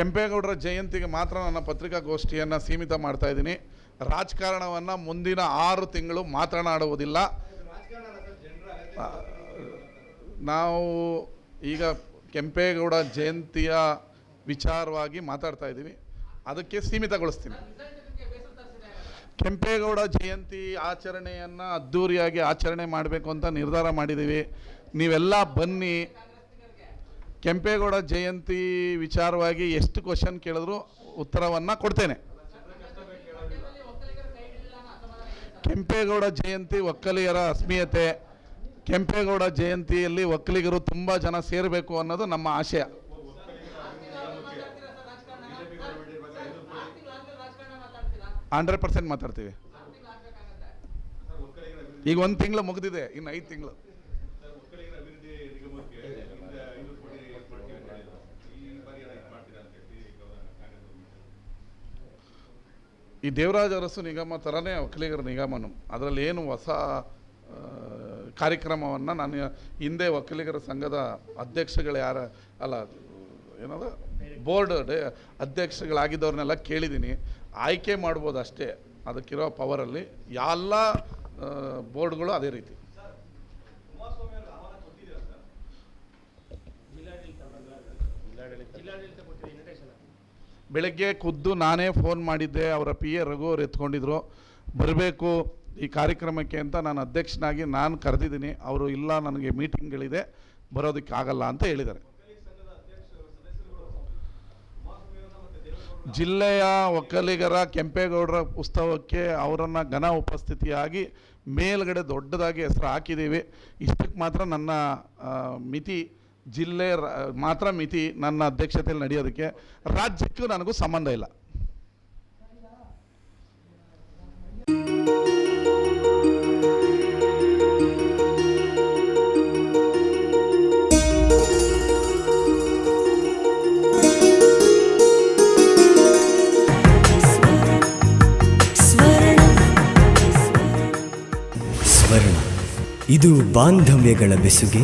ಕೆಂಪೇಗೌಡರ ಜಯಂತಿಗೆ ಮಾತ್ರ ನನ್ನ ಪತ್ರಿಕಾಗೋಷ್ಠಿಯನ್ನು ಸೀಮಿತ ಮಾಡ್ತಾ ಇದ್ದೀನಿ. ರಾಜಕಾರಣವನ್ನು ಮುಂದಿನ ಆರು ತಿಂಗಳು ಮಾತನಾಡುವುದಿಲ್ಲ. ನಾವು ಈಗ ಕೆಂಪೇಗೌಡ ಜಯಂತಿಯ ವಿಚಾರವಾಗಿ ಮಾತಾಡ್ತಾ ಇದ್ದೀವಿ. ಅದಕ್ಕೆ ಸೀಮಿತಗೊಳಿಸ್ತೀನಿ. ಕೆಂಪೇಗೌಡ ಜಯಂತಿ ಆಚರಣೆಯನ್ನು ಅದ್ಧೂರಿಯಾಗಿ ಆಚರಣೆ ಮಾಡಬೇಕು ಅಂತ ನಿರ್ಧಾರ ಮಾಡಿದ್ದೀವಿ. ನೀವೆಲ್ಲ ಬನ್ನಿ. ಕೆಂಪೇಗೌಡ ಜಯಂತಿ ವಿಚಾರವಾಗಿ ಎಷ್ಟು ಕ್ವಶನ್ ಕೇಳಿದ್ರು ಉತ್ತರವನ್ನು ಕೊಡ್ತೇನೆ. ಕೆಂಪೇಗೌಡ ಜಯಂತಿ ಒಕ್ಕಲಿಗರ ಅಸ್ಮೀಯತೆ, ಕೆಂಪೇಗೌಡ ಜಯಂತಿಯಲ್ಲಿ ಒಕ್ಕಲಿಗರು ತುಂಬ ಜನ ಸೇರಬೇಕು ಅನ್ನೋದು ನಮ್ಮ ಆಶಯ. ಹಂಡ್ರೆಡ್ ಪರ್ಸೆಂಟ್ ಮಾತಾಡ್ತೀವಿ. ಈಗ ಒಂದು ತಿಂಗಳು ಮುಗಿದಿದೆ, ಇನ್ನು ಐದು ತಿಂಗಳು. ಈ ದೇವರಾಜ ಅರಸು ನಿಗಮ ಥರನೇ ಒಕ್ಕಲಿಗರ ನಿಗಮನು. ಅದರಲ್ಲಿ ಏನು ಹೊಸ ಕಾರ್ಯಕ್ರಮವನ್ನು ನಾನು ಹಿಂದೆ ಒಕ್ಕಲಿಗರ ಸಂಘದ ಅಧ್ಯಕ್ಷಗಳು ಯಾರ, ಅಲ್ಲ, ಏನದ? ಬೋರ್ಡ್ ಅಧ್ಯಕ್ಷಗಳಾಗಿದ್ದವ್ರನ್ನೆಲ್ಲ ಕೇಳಿದ್ದೀನಿ. ಆಯ್ಕೆ ಮಾಡ್ಬೋದು ಅಷ್ಟೇ. ಅದಕ್ಕಿರೋ ಪವರಲ್ಲಿ ಎಲ್ಲ ಬೋರ್ಡ್ಗಳು ಅದೇ ರೀತಿ. ಬೆಳಗ್ಗೆ ಖುದ್ದು ನಾನೇ ಫೋನ್ ಮಾಡಿದ್ದೆ, ಅವರ ಪಿ ಎ ರಘು ಅವ್ರು ಎತ್ಕೊಂಡಿದ್ರು. ಬರಬೇಕು ಈ ಕಾರ್ಯಕ್ರಮಕ್ಕೆ ಅಂತ ನಾನು ಅಧ್ಯಕ್ಷನಾಗಿ ನಾನು ಕರೆದಿದ್ದೀನಿ. ಅವರು ಇಲ್ಲ, ನನಗೆ ಮೀಟಿಂಗ್ಗಳಿದೆ ಬರೋದಕ್ಕೆ ಆಗಲ್ಲ ಅಂತ ಹೇಳಿದ್ದಾರೆ. ಜಿಲ್ಲೆಯ ಒಕ್ಕಲಿಗರ ಕೆಂಪೇಗೌಡರ ಉತ್ಸವಕ್ಕೆ ಅವರನ್ನು ಘನ ಉಪಸ್ಥಿತಿಯಾಗಿ ಮೇಲ್ಗಡೆ ದೊಡ್ಡದಾಗಿ ಹೆಸರು ಹಾಕಿದ್ದೀವಿ. ಇಷ್ಟಕ್ಕೆ ಮಾತ್ರ ನನ್ನ ಮಿತಿ ಜಿಲ್ಲೆ ಮಾತ್ರ ಮಿತಿ ನನ್ನ ಅಧ್ಯಕ್ಷತೆಯಲ್ಲಿ ನಡೆಯೋದಕ್ಕೆ ರಾಜ್ಯಕ್ಕೂ ನನಗೂ ಸಂಬಂಧ ಇಲ್ಲ. ಇದು ಬಾಂಧವ್ಯಗಳ ಬೆಸುಗೆ.